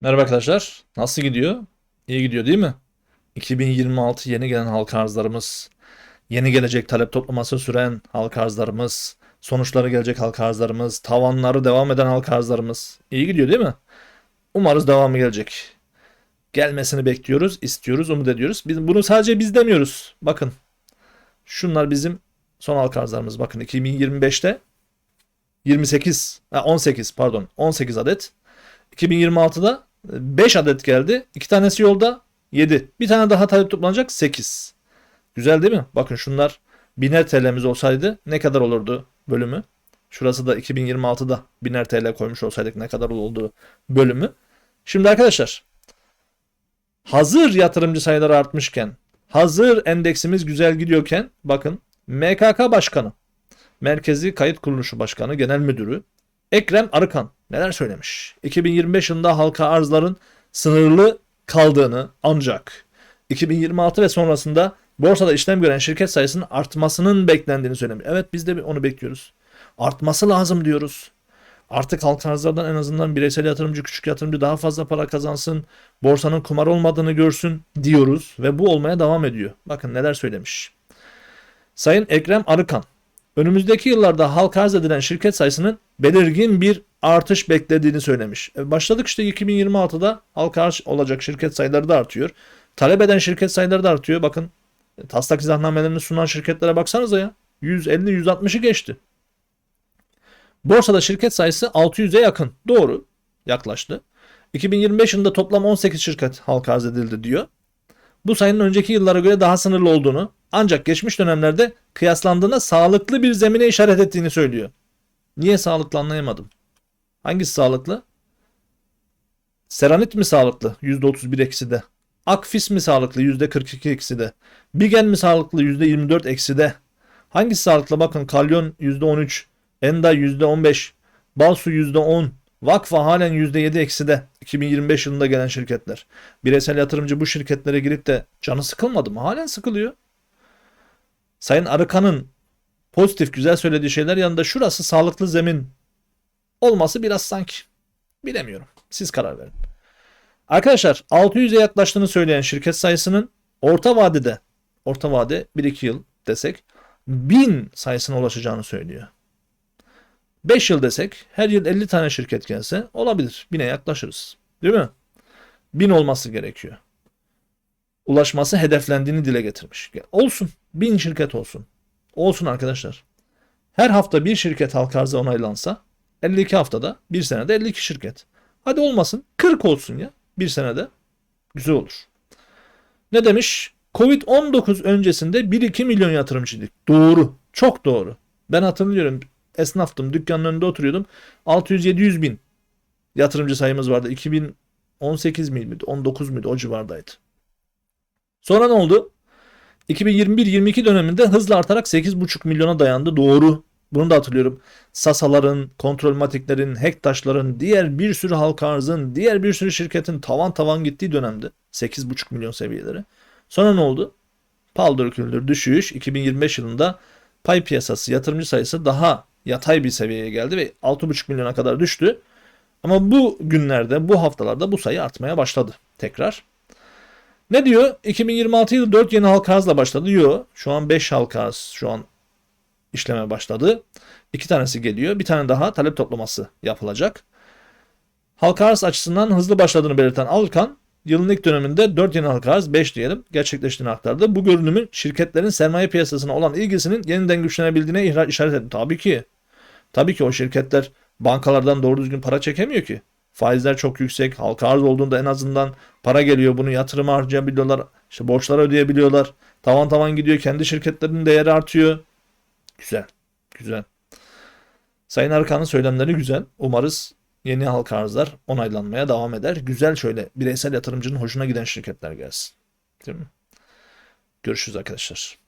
Merhaba arkadaşlar. Nasıl gidiyor? İyi gidiyor değil mi? 2026 yeni gelen halka arzlarımız, yeni gelecek talep toplaması süren halka arzlarımız, sonuçları gelecek halka arzlarımız, tavanları devam eden halka arzlarımız. İyi gidiyor değil mi? Umarız devamı gelecek. Gelmesini bekliyoruz, istiyoruz, umut ediyoruz. Biz, bunu sadece biz demiyoruz. Bakın. Şunlar bizim son halka arzlarımız. Bakın 2025'te 28, ha 18 pardon 18 adet. 2026'da 5 adet geldi. 2 tanesi yolda 7. Bir tane daha talep toplanacak 8. Güzel değil mi? Bakın şunlar biner TL'miz olsaydı ne kadar olurdu bölümü? Şurası da 2026'da biner TL koymuş olsaydık ne kadar olurdu bölümü? Şimdi arkadaşlar hazır yatırımcı sayıları artmışken hazır endeksimiz güzel gidiyorken bakın MKK Başkanı Merkezi Kayıt Kuruluşu Başkanı Genel Müdürü Ekrem Arıkan neler söylemiş? 2025 yılında halka arzların sınırlı kaldığını ancak 2026 ve sonrasında borsada işlem gören şirket sayısının artmasının beklendiğini söylemiş. Evet biz de onu bekliyoruz. Artması lazım diyoruz. Artık halka arzlardan en azından bireysel yatırımcı, küçük yatırımcı daha fazla para kazansın, borsanın kumar olmadığını görsün diyoruz ve bu olmaya devam ediyor. Bakın neler söylemiş. Sayın Ekrem Arıkan, önümüzdeki yıllarda halka arz edilen şirket sayısının belirgin bir artış beklediğini söylemiş. E, Başladık işte 2026'da halka arz olacak şirket sayıları da artıyor. Talep eden şirket sayıları da artıyor. Bakın e, taslak izahnamelerini sunan şirketlere baksanıza ya. 150-160'ı geçti. Borsada şirket sayısı 600'e yakın. Doğru. Yaklaştı. 2025 yılında toplam 18 şirket halka arz edildi diyor. Bu sayının önceki yıllara göre daha sınırlı olduğunu ancak geçmiş dönemlerde kıyaslandığında sağlıklı bir zemine işaret ettiğini söylüyor. Niye sağlıklı anlayamadım. Hangisi sağlıklı? Seranit mi sağlıklı? %31 eksi de. Akfis mi sağlıklı? %42 eksi de. Bigen mi sağlıklı? %24 eksi de. Hangisi sağlıklı? Bakın Kalyon %13, Enda %15, Balsu %10, Vakfa halen %7 eksi de 2025 yılında gelen şirketler. Bireysel yatırımcı bu şirketlere girip de canı sıkılmadı mı? Halen sıkılıyor. Sayın Arıkan'ın pozitif güzel söylediği şeyler yanında şurası sağlıklı zemin olması biraz sanki. Bilemiyorum. Siz karar verin. Arkadaşlar 600'e yaklaştığını söyleyen şirket sayısının orta vadede orta vade 1-2 yıl desek 1000 sayısına ulaşacağını söylüyor. 5 yıl desek her yıl 50 tane şirket gelse olabilir. 1000'e yaklaşırız. Değil mi? 1000 olması gerekiyor. Ulaşması hedeflendiğini dile getirmiş. Olsun. 1000 şirket olsun. Olsun arkadaşlar. Her hafta bir şirket halka arzı onaylansa 52 haftada bir senede 52 şirket. Hadi olmasın 40 olsun ya bir senede. Güzel olur. Ne demiş? Covid-19 öncesinde 1-2 milyon yatırımcıydık. Doğru. Çok doğru. Ben hatırlıyorum. Esnaftım. Dükkanın önünde oturuyordum. 600-700 bin yatırımcı sayımız vardı. 2018 miydi? 19 muydu? O civardaydı. Sonra ne oldu? 2021-22 döneminde hızla artarak 8,5 milyona dayandı. Doğru. Bunu da hatırlıyorum. Sasaların, kontrolmatiklerin, hektaşların, diğer bir sürü halka arzın, diğer bir sürü şirketin tavan tavan gittiği dönemde 8,5 milyon seviyeleri. Sonra ne oldu? Paldır küldür düşüş 2025 yılında pay piyasası yatırımcı sayısı daha yatay bir seviyeye geldi ve 6,5 milyona kadar düştü. Ama bu günlerde, bu haftalarda bu sayı artmaya başladı tekrar. Ne diyor? 2026 yılı 4 yeni halka arzla başladı diyor. Şu an 5 halka arz şu an işleme başladı. İki tanesi geliyor. Bir tane daha talep toplaması yapılacak. Halka arz açısından hızlı başladığını belirten Alkan, yılın ilk döneminde 4 yeni halka arz 5 diyelim gerçekleştiğini aktardı. Bu görünümün şirketlerin sermaye piyasasına olan ilgisinin yeniden güçlenebildiğine işaret etti. Tabii ki. Tabii ki o şirketler bankalardan doğru düzgün para çekemiyor ki. Faizler çok yüksek. Halka arz olduğunda en azından para geliyor. Bunu yatırıma harcayabiliyorlar. İşte borçlar ödeyebiliyorlar. Tavan tavan gidiyor. Kendi şirketlerinin değeri artıyor. Güzel. Güzel. Sayın Arkan'ın söylemleri güzel. Umarız yeni halka arzlar onaylanmaya devam eder. Güzel şöyle bireysel yatırımcının hoşuna giden şirketler gelsin. Değil mi? Görüşürüz arkadaşlar.